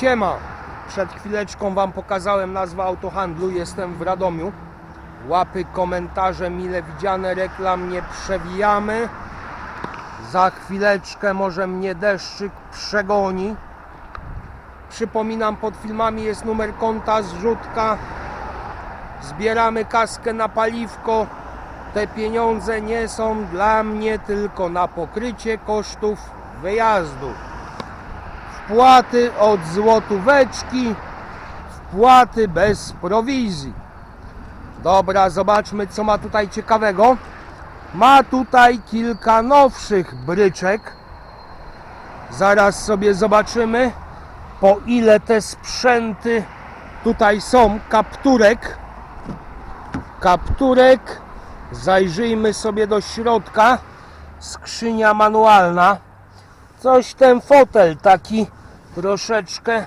Siema, przed chwileczką Wam pokazałem nazwę autohandlu, jestem w Radomiu. Łapy, komentarze mile widziane, reklam nie przewijamy. Za chwileczkę może mnie deszczyk przegoni. Przypominam, pod filmami jest numer konta, zrzutka. Zbieramy kaskę na paliwko. Te pieniądze nie są dla mnie tylko na pokrycie kosztów wyjazdu. Wpłaty od złotóweczki, wpłaty bez prowizji. Dobra, zobaczmy co ma tutaj ciekawego. Ma tutaj kilka nowszych bryczek. Zaraz sobie zobaczymy po ile te sprzęty tutaj są. Kapturek. Kapturek. Zajrzyjmy sobie do środka. Skrzynia manualna. Coś ten fotel taki troszeczkę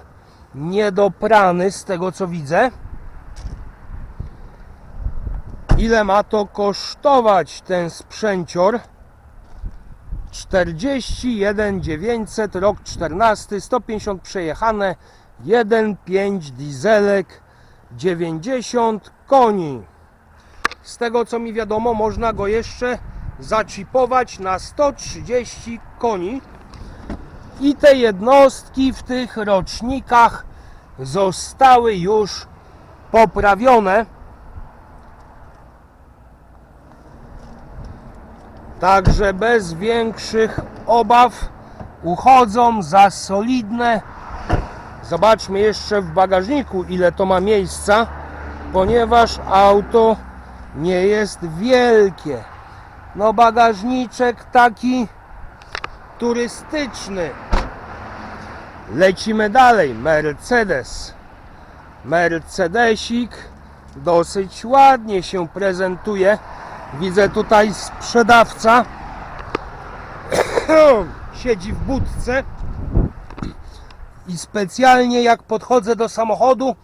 niedoprany z tego co widzę. Ile ma to kosztować ten sprzęcior? 41 900, rok 14, 150 przejechane, 1,5 dieselek, 90 koni. Z tego co mi wiadomo, można go jeszcze zaczipować na 130 koni. I te jednostki w tych rocznikach zostały już poprawione. Także bez większych obaw uchodzą za solidne. Zobaczmy jeszcze w bagażniku, ile to ma miejsca, ponieważ auto nie jest wielkie. No, bagażniczek taki turystyczny. Lecimy dalej. Mercedes. Mercedesik dosyć ładnie się prezentuje. Widzę tutaj sprzedawca siedzi w budce i specjalnie jak podchodzę do samochodu,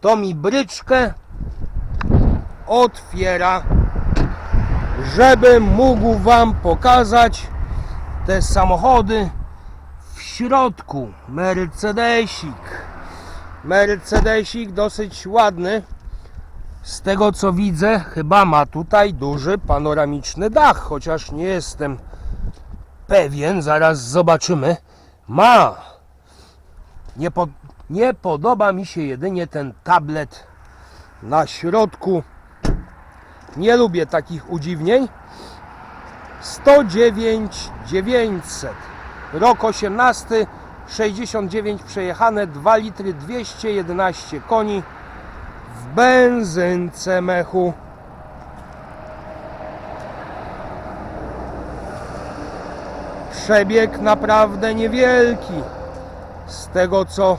to mi bryczkę otwiera, żebym mógł Wam pokazać te samochody środku. Mercedesik. Mercedesik dosyć ładny. Z tego co widzę, chyba ma tutaj duży panoramiczny dach, chociaż nie jestem pewien, zaraz zobaczymy. Ma. Nie, po, nie podoba mi się jedynie ten tablet na środku. Nie lubię takich udziwnień. 109 900. Rok 18, 69 przejechane, 2 litry 211 koni w benzynce mechu. Przebieg naprawdę niewielki. Z tego co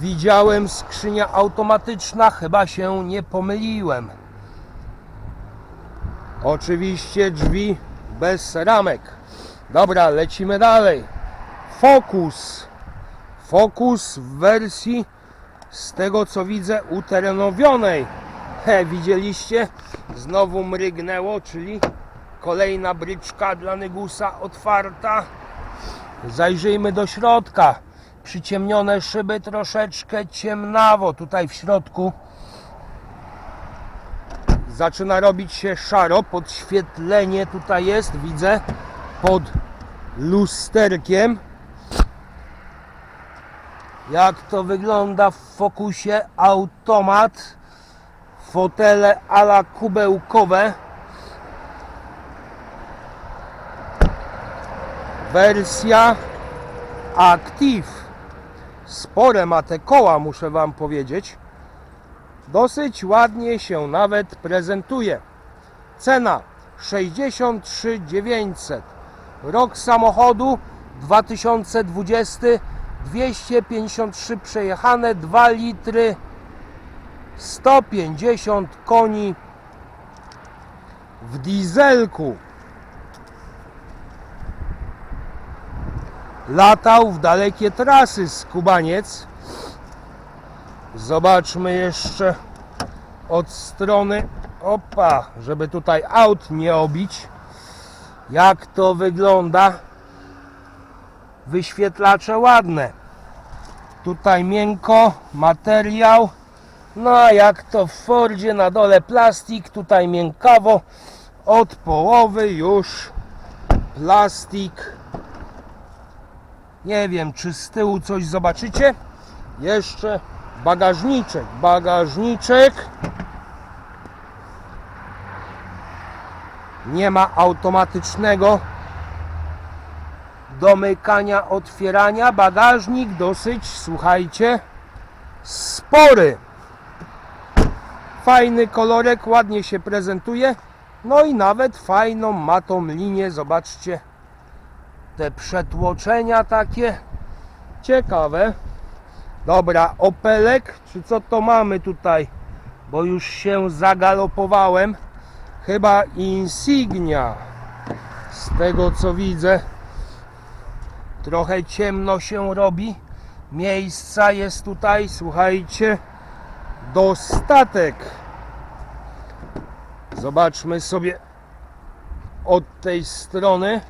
widziałem, skrzynia automatyczna, chyba się nie pomyliłem. Oczywiście drzwi bez ramek. Dobra, lecimy dalej. Focus. Focus w wersji z tego co widzę uterenowionej. He, widzieliście? Znowu mrygnęło, czyli kolejna bryczka dla Nygusa otwarta. Zajrzyjmy do środka. Przyciemnione szyby troszeczkę ciemnawo tutaj w środku. Zaczyna robić się szaro, podświetlenie tutaj jest, widzę, pod lusterkiem. Jak to wygląda w fokusie automat, fotele ala kubełkowe. Wersja Active. Spore ma te koła, muszę Wam powiedzieć. Dosyć ładnie się nawet prezentuje. Cena 63 900. Rok samochodu 2020 253 przejechane 2 litry 150 koni w dieselku. Latał w dalekie trasy z Kubaniec. Zobaczmy jeszcze od strony opa, żeby tutaj aut nie obić. Jak to wygląda? Wyświetlacze ładne. Tutaj miękko, materiał. No a jak to w Fordzie na dole plastik, tutaj miękkawo. Od połowy już plastik. Nie wiem, czy z tyłu coś zobaczycie. Jeszcze bagażniczek. Bagażniczek. Nie ma automatycznego domykania, otwierania. Bagażnik dosyć, słuchajcie, spory. Fajny kolorek, ładnie się prezentuje. No i nawet fajną ma tą linię, zobaczcie. Te przetłoczenia takie ciekawe. Dobra, Opelek, czy co to mamy tutaj? Bo już się zagalopowałem. Chyba Insignia. Z tego co widzę, trochę ciemno się robi. Miejsca jest tutaj, słuchajcie, dostatek. Zobaczmy sobie od tej strony.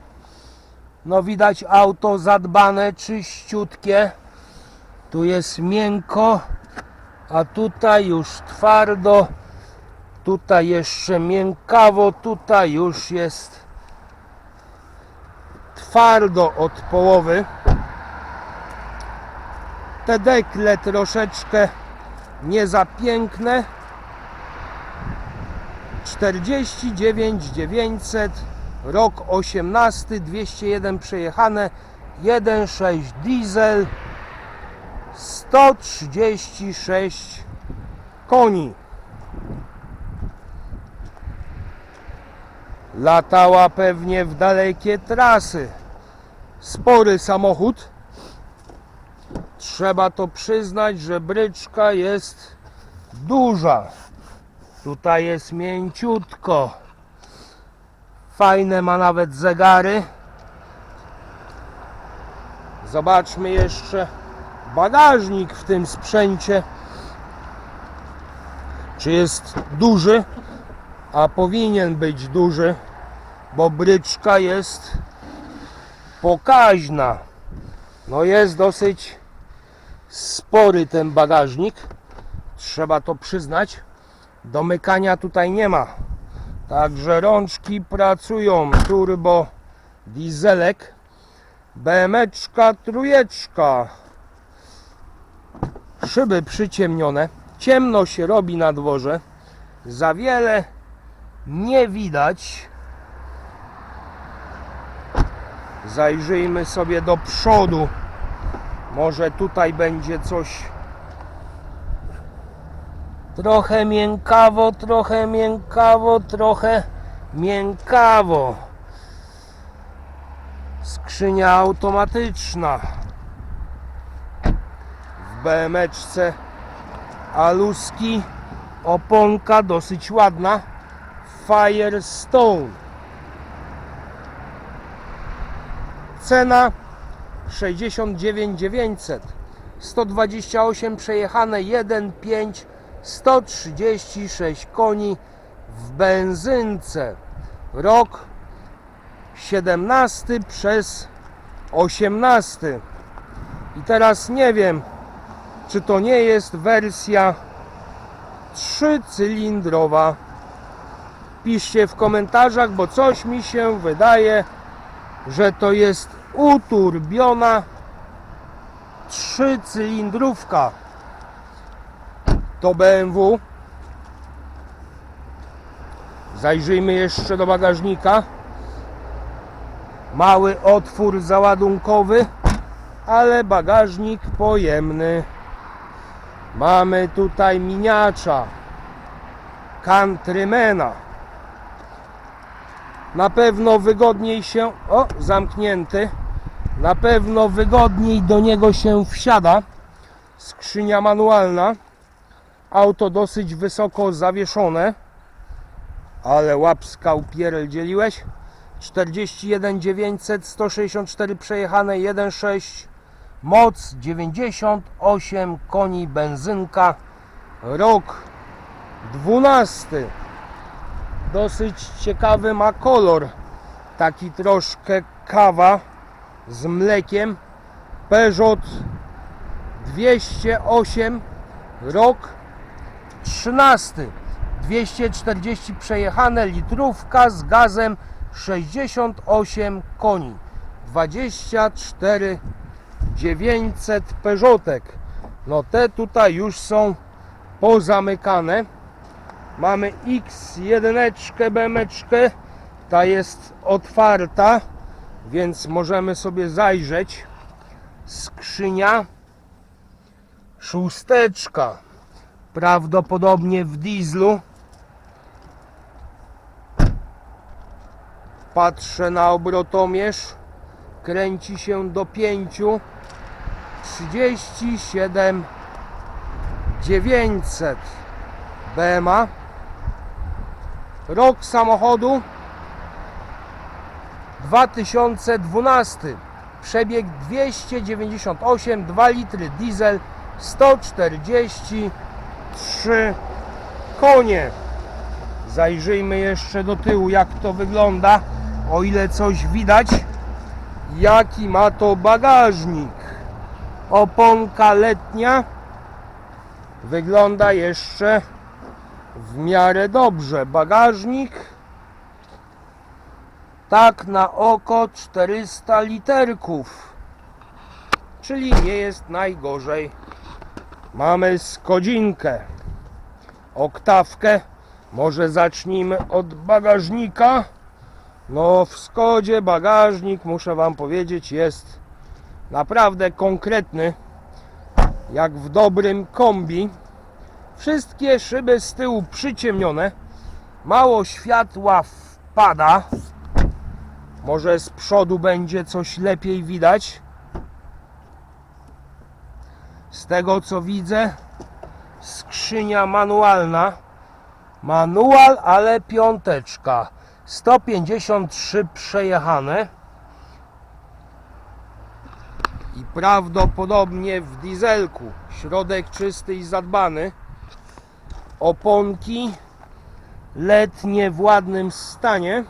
No widać auto zadbane, czyściutkie. Tu jest miękko, a tutaj już twardo. Tutaj jeszcze miękkawo, tutaj już jest twardo od połowy. Te dekle troszeczkę nie za piękne. 49 900 rok 18 201 przejechane 1.6 diesel 136 koni latała pewnie w dalekie trasy spory samochód trzeba to przyznać, że bryczka jest duża Tutaj jest mięciutko. Fajne ma nawet zegary. Zobaczmy jeszcze bagażnik w tym sprzęcie. Czy jest duży? A powinien być duży, bo bryczka jest pokaźna. No jest dosyć spory ten bagażnik. Trzeba to przyznać. Domykania tutaj nie ma. Także rączki pracują. Turbo dieselek. BMeczka trójeczka. Szyby przyciemnione. Ciemno się robi na dworze. Za wiele nie widać. Zajrzyjmy sobie do przodu. Może tutaj będzie coś Trochę miękkawo, trochę miękkawo, trochę miękkawo. Skrzynia automatyczna. W BMeczce aluski. Oponka dosyć ładna. Firestone. Cena 69 900. 128 przejechane 1,5 136 koni w benzynce. Rok 17 przez 18. I teraz nie wiem, czy to nie jest wersja trzycylindrowa. Piszcie w komentarzach, bo coś mi się wydaje, że to jest uturbiona trzycylindrówka to BMW. Zajrzyjmy jeszcze do bagażnika. Mały otwór załadunkowy, ale bagażnik pojemny. Mamy tutaj miniacza Countrymana. Na pewno wygodniej się. O, zamknięty. Na pewno wygodniej do niego się wsiada. Skrzynia manualna. Auto dosyć wysoko zawieszone, ale łapska upierdzieliłeś. 41 900, 164 przejechane, 1.6, moc 98 koni, benzynka, rok 12. Dosyć ciekawy ma kolor, taki troszkę kawa z mlekiem. Peugeot 208 rok 13 240 przejechane litrówka z gazem 68 koni. 24 900 Peugeotek. No te tutaj już są pozamykane. Mamy X1 BM ta jest otwarta więc możemy sobie zajrzeć. Skrzynia. Szósteczka. Prawdopodobnie w dieslu. Patrzę na obrotomierz. Kręci się do 5 37 900 BMA rok samochodu 2012 przebieg 298 2 litry diesel 143 konie. Zajrzyjmy jeszcze do tyłu jak to wygląda. O ile coś widać jaki ma to bagażnik. Oponka letnia wygląda jeszcze w miarę dobrze. Bagażnik tak na oko 400 literków. Czyli nie jest najgorzej. Mamy skodzinkę oktawkę. Może zacznijmy od bagażnika? No w Skodzie bagażnik muszę wam powiedzieć jest naprawdę konkretny jak w dobrym kombi. Wszystkie szyby z tyłu przyciemnione. Mało światła wpada może z przodu będzie coś lepiej widać? Z tego co widzę skrzynia manualna. Manual ale piąteczka. 153 przejechane. I prawdopodobnie w dieselku. Środek czysty i zadbany. Oponki letnie w ładnym stanie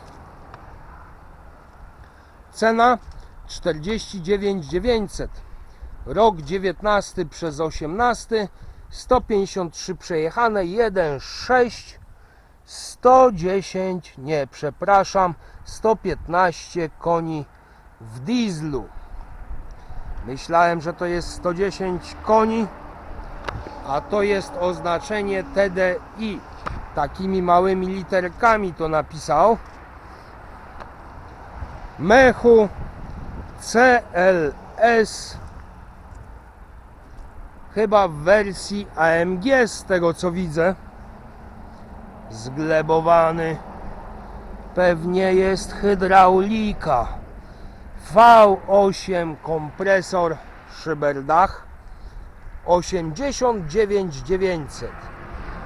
cena 49 900 rok 19 przez 18 153 przejechane 1,6 110 nie przepraszam 115 koni w dieslu. Myślałem że to jest 110 koni a to jest oznaczenie TDI takimi małymi literkami to napisał mechu CLS chyba w wersji AMG z tego co widzę. Zglebowany. Pewnie jest hydraulika. V8 kompresor szyberdach 89900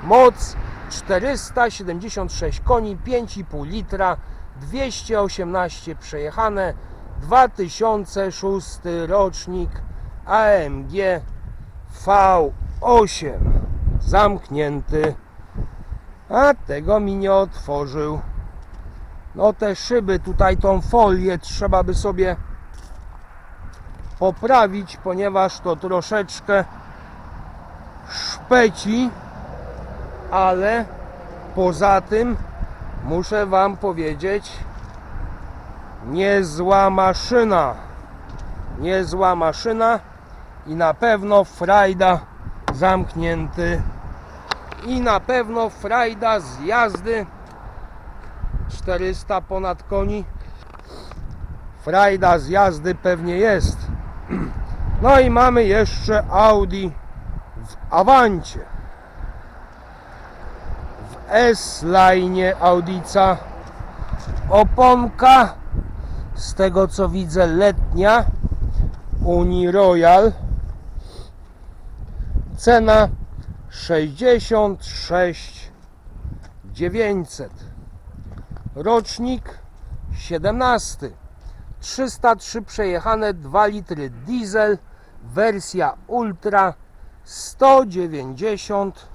moc 476 koni 5,5 litra 218 przejechane 2006 rocznik AMG V8 zamknięty. A tego mi nie otworzył. No te szyby tutaj tą folię trzeba by sobie poprawić ponieważ to troszeczkę szpeci ale poza tym muszę wam powiedzieć niezła maszyna. Niezła maszyna i na pewno frajda zamknięty. I na pewno frajda z jazdy. 400 ponad koni. Frajda z jazdy pewnie jest. No i mamy jeszcze Audi w Avancie S-Line Audica. Oponka z tego co widzę letnia. Uni Royal. Cena 66 900 rocznik 17 303 przejechane 2 litry diesel. Wersja ultra 190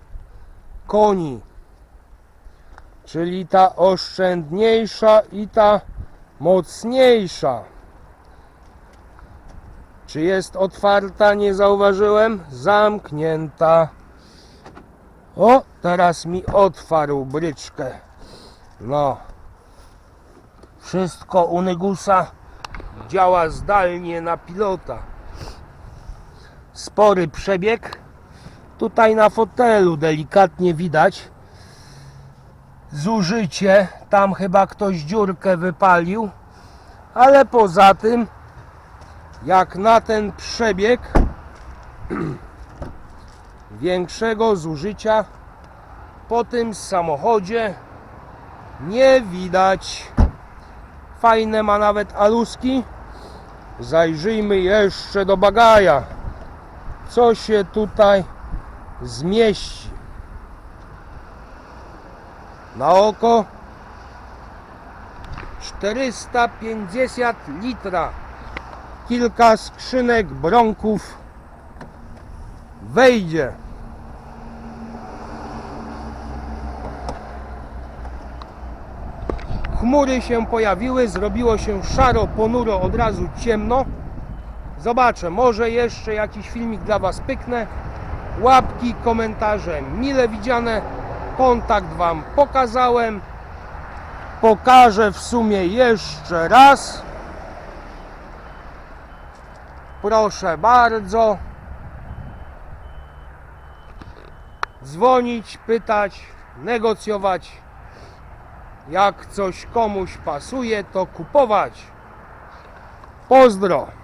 koni czyli ta oszczędniejsza i ta mocniejsza Czy jest otwarta? Nie zauważyłem. Zamknięta. O, teraz mi otwarł bryczkę. No. Wszystko u Nygusa działa zdalnie na pilota. Spory przebieg. Tutaj na fotelu delikatnie widać zużycie. Tam chyba ktoś dziurkę wypalił. Ale poza tym, jak na ten przebieg, większego zużycia po tym samochodzie nie widać. Fajne ma nawet aluski. Zajrzyjmy jeszcze do bagaja. Co się tutaj zmieści? Na oko 450 litra. Kilka skrzynek bronków wejdzie. Chmury się pojawiły, zrobiło się szaro, ponuro, od razu ciemno. Zobaczę, może jeszcze jakiś filmik dla Was pyknę. Łapki, komentarze mile widziane. Kontakt Wam pokazałem. Pokażę w sumie jeszcze raz. Proszę bardzo. Dzwonić, pytać, negocjować. Jak coś komuś pasuje, to kupować. Pozdro.